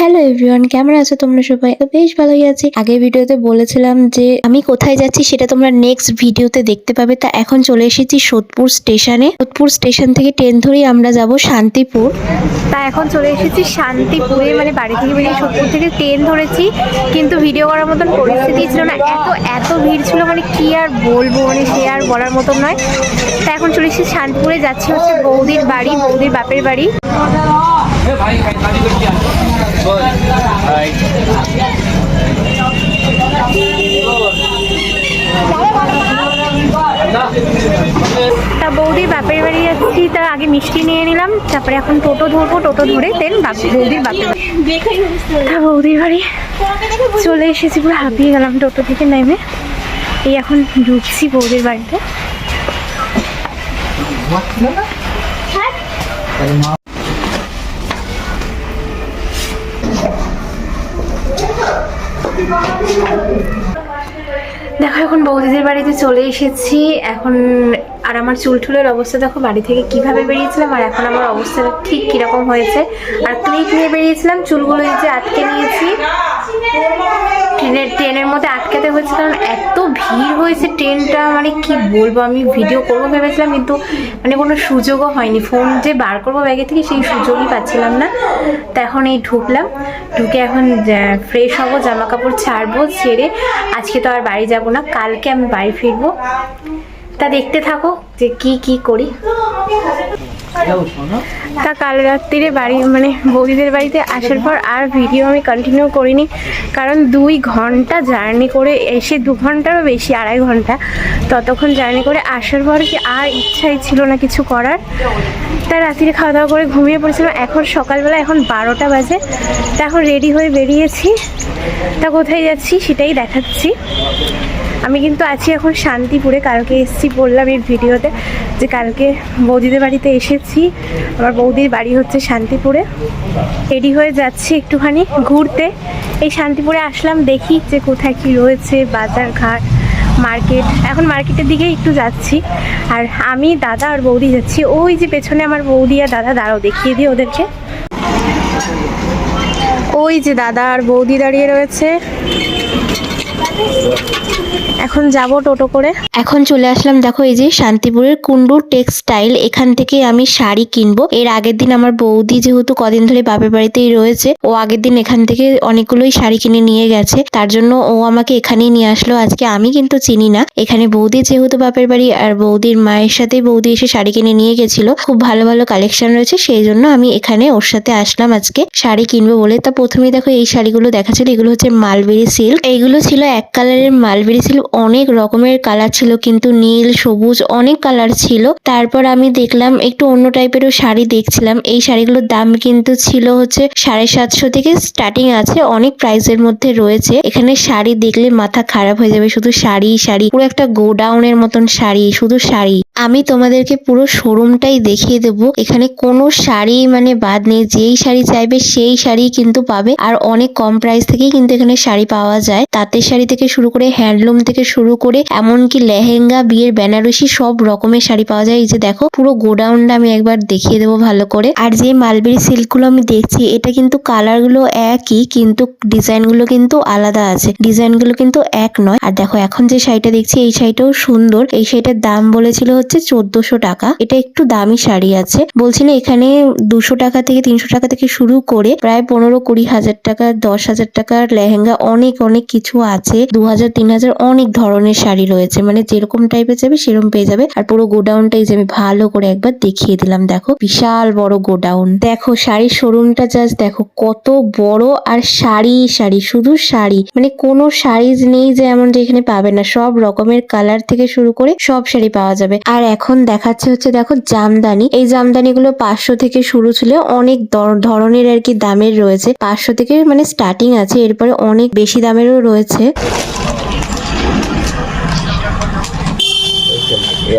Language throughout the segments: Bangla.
হ্যালো এভরিওয়ান কেমন আছো তোমরা সবাই? তো বেশ ভালোই আছি। আগের ভিডিওতে বলেছিলাম যে আমি কোথায় যাচ্ছি সেটা তোমরা নেক্সট ভিডিওতে দেখতে পাবে। তা এখন চলে এসেছি সোদপুর স্টেশনে। সোদপুর স্টেশন থেকে ট্রেন ধরেই আমরা যাব শান্তিপুর। তা এখন চলে এসেছি শান্তিপুরে মানে বাড়ি থেকে বেরিয়ে সোদপুর থেকে ট্রেন ধরেছি। কিন্তু ভিডিও করার মতন পরিস্থিতি ছিল না। এত এত ভিড় ছিল মানে কি আর বলব? মানে সে আর বলার মতন নয়। তা এখন চলে এসেছি শান্তিপুরে। যাচ্ছি হচ্ছে বৌদির বাড়ি বৌদির বাপের বাড়ি। তা বাপের বাড়ি যাচ্ছি তা আগে মিষ্টি নিয়ে নিলাম, তারপরে এখন টোটো ধরবো, টোটো ধরে দেন বৌদির বাপের বাড়ি। তা বৌদির বাড়ি চলে এসেছি, পুরো হাঁপিয়ে গেলাম টোটো থেকে নেমে। এই এখন ঢুকছি বৌদির বাড়িতে। এখন বৌদিদের বাড়িতে চলে এসেছি। এখন আর আমার চুল টুলের অবস্থা দেখো, বাড়ি থেকে কীভাবে বেরিয়েছিলাম আর এখন আমার অবস্থাটা ঠিক কীরকম হয়েছে। আর ক্লিপ নিয়ে বেরিয়েছিলাম, চুলগুলো এই যে আটকে নিয়েছি। ট্রেনের ট্রেনের মধ্যে আটকাতে হয়েছে কারণ এত ভিড় হয়েছে ট্রেনটা মানে কি বলব, আমি ভিডিও করব ভেবেছিলাম, কিন্তু মানে কোনো সুযোগও হয়নি। ফোন যে বার করব ব্যাগে থেকে সেই সুযোগই পাচ্ছিলাম না। তা এখন এই ঢুকলাম, ঢুকে এখন ফ্রেশ হব জামা কাপড় ছাড়বো, ছেড়ে আজকে তো আর বাড়ি যাব না, কালকে আমি বাড়ি ফিরবো। তা দেখতে থাকো যে কি কি করি। তা কাল রাত্রিরে বাড়ি মানে বৌদিদের বাড়িতে আসার পর আর ভিডিও আমি কন্টিনিউ করিনি, কারণ দুই ঘণ্টা জার্নি করে এসে, দু ঘন্টারও বেশি, আড়াই ঘণ্টা ততক্ষণ জার্নি করে আসার পর কি আর ইচ্ছাই ছিল না কিছু করার। তা রাত্রিরে খাওয়া দাওয়া করে ঘুমিয়ে পড়েছিলাম। এখন সকালবেলা এখন বারোটা বাজে। তা এখন রেডি হয়ে বেরিয়েছি। তা কোথায় যাচ্ছি সেটাই দেখাচ্ছি। আমি কিন্তু আছি এখন শান্তিপুরে, কালকে এসেছি বললাম এই ভিডিওতে যে কালকে বৌদিদের বাড়িতে এসেছি। আমার বৌদির বাড়ি হচ্ছে শান্তিপুরে। রেডি হয়ে যাচ্ছি একটুখানি ঘুরতে। এই শান্তিপুরে আসলাম, দেখি যে কোথায় কি রয়েছে, বাজার ঘাট, মার্কেট। এখন মার্কেটের দিকে একটু যাচ্ছি। আর আমি, দাদা আর বৌদি যাচ্ছি। ওই যে পেছনে আমার বৌদি আর দাদা, দাঁড়াও, দেখিয়ে দিই ওদেরকে। ওই যে দাদা আর বৌদি দাঁড়িয়ে রয়েছে। এখন যাব টোটো করে। এখন চলে আসলাম, দেখো এই যে শান্তিপুরের কুন্ডুর টেক্সটাইল। এখান থেকে আমি শাড়ি কিনবো। এর আগের দিন আমার বৌদি যেহেতু কদিন ধরে বাপের বাড়িতেই রয়েছে, ও আগের দিন এখান থেকে অনেকগুলোই শাড়ি কিনে নিয়ে গেছে। তার জন্য ও আমাকে এখানেই নিয়ে আসলো। আজকে আমি কিন্তু চিনি না। এখানে বৌদি যেহেতু বাপের বাড়ি, আর বৌদির মায়ের সাথে বৌদি এসে শাড়ি কিনে নিয়ে গেছিল। খুব ভালো ভালো কালেকশন রয়েছে, সেই জন্য আমি এখানে ওর সাথে আসলাম আজকে শাড়ি কিনবো বলে। তা প্রথমেই দেখো এই শাড়িগুলো দেখাচ্ছিল এগুলো হচ্ছে মালবেরি সিল্ক। এইগুলো ছিল এক কালারের মালবেরি সিল্ক অনেক রকমের কালার ছিল, কিন্তু নীল, সবুজ অনেক কালার ছিল। তারপর আমি দেখলাম একটু অন্য টাইপেরও শাড়ি দেখছিলাম। এই শাড়িগুলোর দাম কিন্তু ছিল হচ্ছে সাড়ে সাতশো থেকে স্টার্টিং আছে, অনেক প্রাইসের মধ্যে রয়েছে। এখানে শাড়ি দেখলে মাথা খারাপ হয়ে যাবে, শুধু শাড়ি শাড়ি, পুরো একটা গোডাউনের মতন শাড়ি, শুধু শাড়ি। আমি তোমাদেরকে পুরো শোরুমটাই দেখিয়ে দেবো। এখানে কোনো শাড়ি মানে বাদ নেই, যেই শাড়ি চাইবে সেই শাড়ি কিন্তু পাবে। আর অনেক কম প্রাইস থেকেই কিন্তু এখানে শাড়ি পাওয়া যায়। তাঁতের শাড়ি থেকে শুরু করে হ্যান্ডলুম থেকে শুরু করে এমনকি লেহেঙ্গা, বিয়ের বেনারসি সব রকমের শাড়ি পাওয়া যায়। এই যে দেখো, পুরো গোডাউনটা আমি একবার দেখিয়ে দেবো ভালো করে। আর যে মালবেরি সিল্কগুলো আমি দেখছি, এটা কিন্তু কালারগুলো একই, কিন্তু ডিজাইনগুলো কিন্তু আলাদা আছে। ডিজাইনগুলো কিন্তু এক নয়। আর দেখো, এখন যে শাড়িটা দেখছি, এই শাড়িটাও সুন্দর। এই শাড়িটার দাম বলেছিল হচ্ছে চোদ্দশো টাকা। এটা একটু দামি শাড়ি আছে। বলছি না, এখানে দুশো টাকা থেকে তিনশো টাকা থেকে শুরু করে প্রায় পনেরো কুড়ি হাজার টাকা, দশ হাজার টাকার লেহেঙ্গা অনেক অনেক কিছু আছে। দু হাজার, তিন হাজার অনেক ধরনের শাড়ি রয়েছে। মানে যেরকম টাইপের যাবে সেরকম পেয়ে যাবে। আর পুরো গোডাউনটাই যে আমি ভালো করে একবার দেখিয়ে দিলাম, দেখো। বিশাল বড় গোডাউন দেখো, শাড়ির শোরুমটা জাস্ট দেখো, কত বড় আর শাড়ি শাড়ি, শুধু শাড়ি। মানে কোনো শাড়িজ নেই যে এমন যে এখানে পাবে না। সব রকমের কালার থেকে শুরু করে সব শাড়ি পাওয়া যাবে। আর এখন দেখাচ্ছে হচ্ছে, দেখো, জামদানি। এই জামদানি গুলো পাঁচশো থেকে শুরু ছিল, অনেক ধরনের আর কি দামের রয়েছে। পাঁচশো থেকে মানে স্টার্টিং আছে, এরপরে অনেক বেশি দামেরও রয়েছে।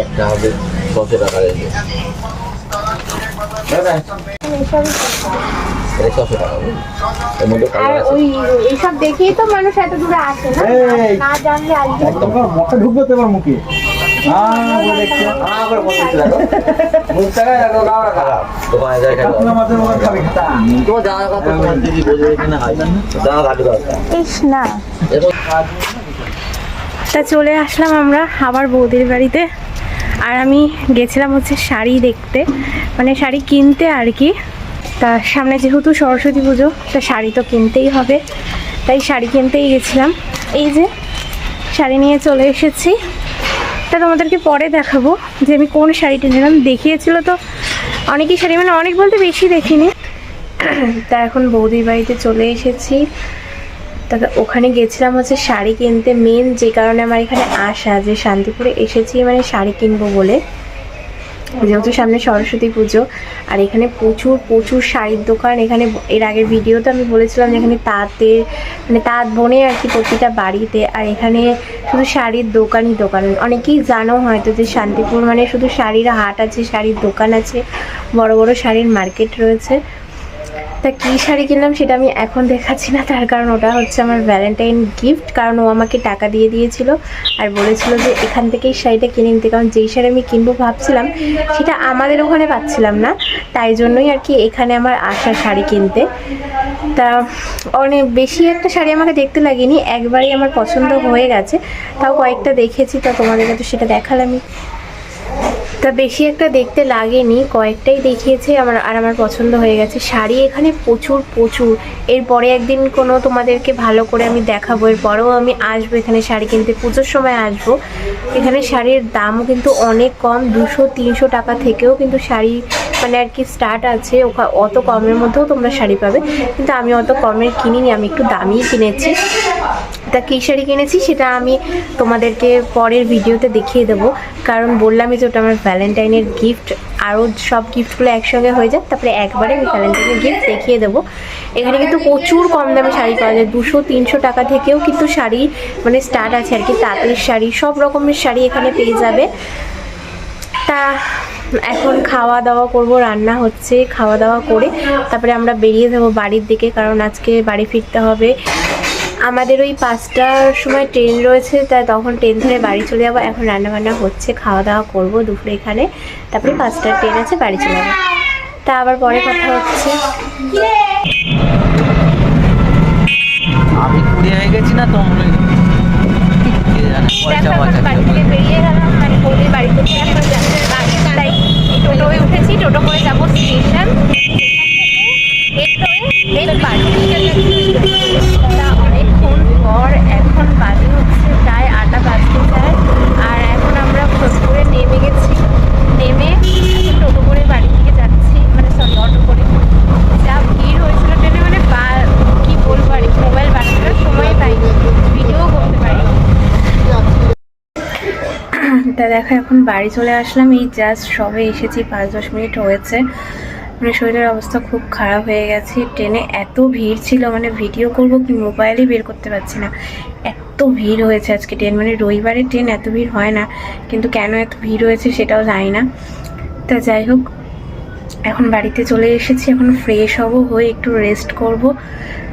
একটা হবে ছশো টাকা রেখে ছশো টাকা বুঝলি? এর মধ্যে আর ওই এইসব দেখেই তো মানুষ এত দূরে আসে না? না জানলে আজকে ঢুকবে তো এবার মুখে। দোকানে যাই খাব। তোমার জামা কাপড় তোমার দিদি বোঝে কিনা জামা কাটে দরকার ইস না। এরপর তা চলে আসলাম আমরা আবার বৌদির বাড়িতে। আর আমি গেছিলাম হচ্ছে শাড়ি দেখতে। মানে শাড়ি কিনতে আর কি। তা সামনে যেহেতু সরস্বতী পুজো, তা শাড়ি তো কিনতেই হবে। তাই শাড়ি কিনতেই গেছিলাম। এই যে শাড়ি নিয়ে চলে এসেছি। তা তোমাদেরকে পরে দেখাবো যে আমি কোন শাড়িটা নিলাম। দেখিয়েছিল তো অনেকই শাড়ি মানে অনেক বলতে বেশি দেখিনি। তা এখন বৌদির বাড়িতে চলে এসেছি। তবে ওখানে গেছিলাম হচ্ছে শাড়ি কিনতে মেন যে কারণে আমার এখানে আসা, যে শান্তিপুরে এসেছি মানে শাড়ি কিনবো বলে। যেহেতু সামনে সরস্বতী পুজো, আর এখানে প্রচুর প্রচুর শাড়ির দোকান। এখানে এর আগের ভিডিওতে আমি বলেছিলাম যে এখানে তাঁতের মানে তাঁত বনে আর কি প্রতিটা বাড়িতে। আর এখানে শুধু শাড়ির দোকানই দোকান। অনেকেই জানো হয়তো যে শান্তিপুর মানে শুধু শাড়ির হাট আছে, শাড়ির দোকান আছে, বড় বড় শাড়ির মার্কেট রয়েছে। তা কী শাড়ি কিনলাম সেটা আমি এখন দেখাচ্ছি না। তার কারণ ওটা হচ্ছে আমার ভ্যালেন্টাইন গিফট কারণ ও আমাকে টাকা দিয়ে দিয়েছিল আর বলেছিল যে এখান থেকেই শাড়িটা কিনে নিতে, কারণ যেই শাড়ি আমি কিনবো ভাবছিলাম সেটা আমাদের ওখানে পাচ্ছিলাম না। তাই জন্যই আর কি এখানে আমার আশা শাড়ি কিনতে। তা অনেক বেশি একটা শাড়ি আমাকে দেখতে লাগেনি, একবারই আমার পছন্দ হয়ে গেছে। তাও কয়েকটা দেখেছি, তা তোমাদের কাছে সেটা দেখালামই। তা বেশি একটা দেখতে লাগেনি, কয়েকটাই দেখিয়েছে, আমার, আর আমার পছন্দ হয়ে গেছে। শাড়ি এখানে প্রচুর প্রচুর। এরপরে একদিন কোনো তোমাদেরকে ভালো করে আমি দেখাবো। এরপরেও আমি আসব এখানে শাড়ি কিনতে। পুজোর সময় আসব। এখানে শাড়ির দামও কিন্তু অনেক কম, দুশো, তিনশো টাকা থেকেও কিন্তু শাড়ি মানে আর কি স্টার্ট আছে। ওখা- অত কমের মধ্যেও তোমরা শাড়ি পাবে। কিন্তু আমি অত কমের কিনিনি, আমি একটু দামিই কিনেছি। তা কী শাড়ি কিনেছি, সেটা আমি তোমাদেরকে পরের ভিডিওতে দেখিয়ে দেবো। কারণ বললামই যে ওটা আমার ভ্যালেন্টাইনের গিফট আরও সব গিফটগুলো একসঙ্গে হয়ে যাক, তারপরে একবারে আমি ভ্যালেন্টাইনের গিফট দেখিয়ে দেবো। এখানে কিন্তু প্রচুর কম দামে শাড়ি পাওয়া যায়, দুশো, তিনশো টাকা থেকেও কিন্তু শাড়ি মানে স্টার্ট আছে আর কি, তাঁতের শাড়ি, সব রকমের শাড়ি এখানে পেয়ে যাবে। তা এখন খাওয়া দাওয়া করব, রান্না হচ্ছে, খাওয়া দাওয়া করে তারপরে আমরা বেরিয়ে যাব বাড়ির দিকে, কারণ আজকে বাড়ি ফিরতে হবে। আমাদের ওই পাঁচটার সময় ট্রেন রয়েছে তাই তখন ট্রেন ধরে বাড়ি চলে যাব। এখন রান্না বান্না হচ্ছে খাওয়া দাওয়া করব দুপুরে এখানে। তারপরে পাঁচটার ট্রেন আছে বাড়ি চলে যাব। তা আবার পরে কথা হচ্ছে। আমি হয়ে গেছি না তোমরা বেরিয়ে গেলাম মানে বৌদির বাড়ি থেকে এখন যাচ্ছে। বাড়ি তাই টোটোয় উঠেছি টোটো করে যাব স্টেশন। অনেকক্ষণ পর এখন বাজে হচ্ছে প্রায় আটা বাজতে যায়। আর এখন আমরা ভোজপুরে নেমে গেছি। নেমে টোটো করে বাড়ি থেকে যাচ্ছি মানে সরি অটো করে যা ভিড় হয়েছিল ট্রেনে মানে বা- কি বলব আর মোবাইল বানানোর সময় পাইনি। ভিডিও করতে পারিনি। তা দেখো, এখন বাড়ি চলে আসলাম। এই জাস্ট সবে এসেছি, পাঁচ দশ মিনিট হয়েছে। মানে শরীরের অবস্থা খুব খারাপ হয়ে গেছে। ট্রেনে এত ভিড় ছিল মানে ভিডিও করব কি মোবাইলই বের করতে পারছি না। এত ভিড় হয়েছে আজকে ট্রেন মানে রবিবারে ট্রেন এত ভিড় হয় না, কিন্তু কেন এত ভিড় হয়েছে সেটাও জানি না। তা যাই হোক, এখন বাড়িতে চলে এসেছি, এখন ফ্রেশ হব, হয়ে একটু রেস্ট করব।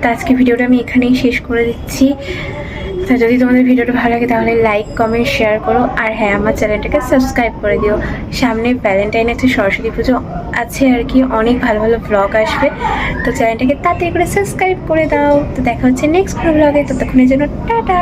তা আজকে ভিডিওটা আমি এখানেই শেষ করে দিচ্ছি। তা যদি তোমাদের ভিডিওটা ভালো লাগে, তাহলে লাইক কমেন্ট শেয়ার করো। আর হ্যাঁ আমার চ্যানেলটাকে সাবস্ক্রাইব করে দিও। সামনে ভ্যালেন্টাইন আছে, সরস্বতী পুজো আছে আর কি, অনেক ভালো ভালো ব্লগ আসবে। তো চ্যানেলটাকে তাড়াতাড়ি করে সাবস্ক্রাইব করে দাও। তো দেখা হচ্ছে নেক্সট ব্লগে ততক্ষণের জন্য টাটা!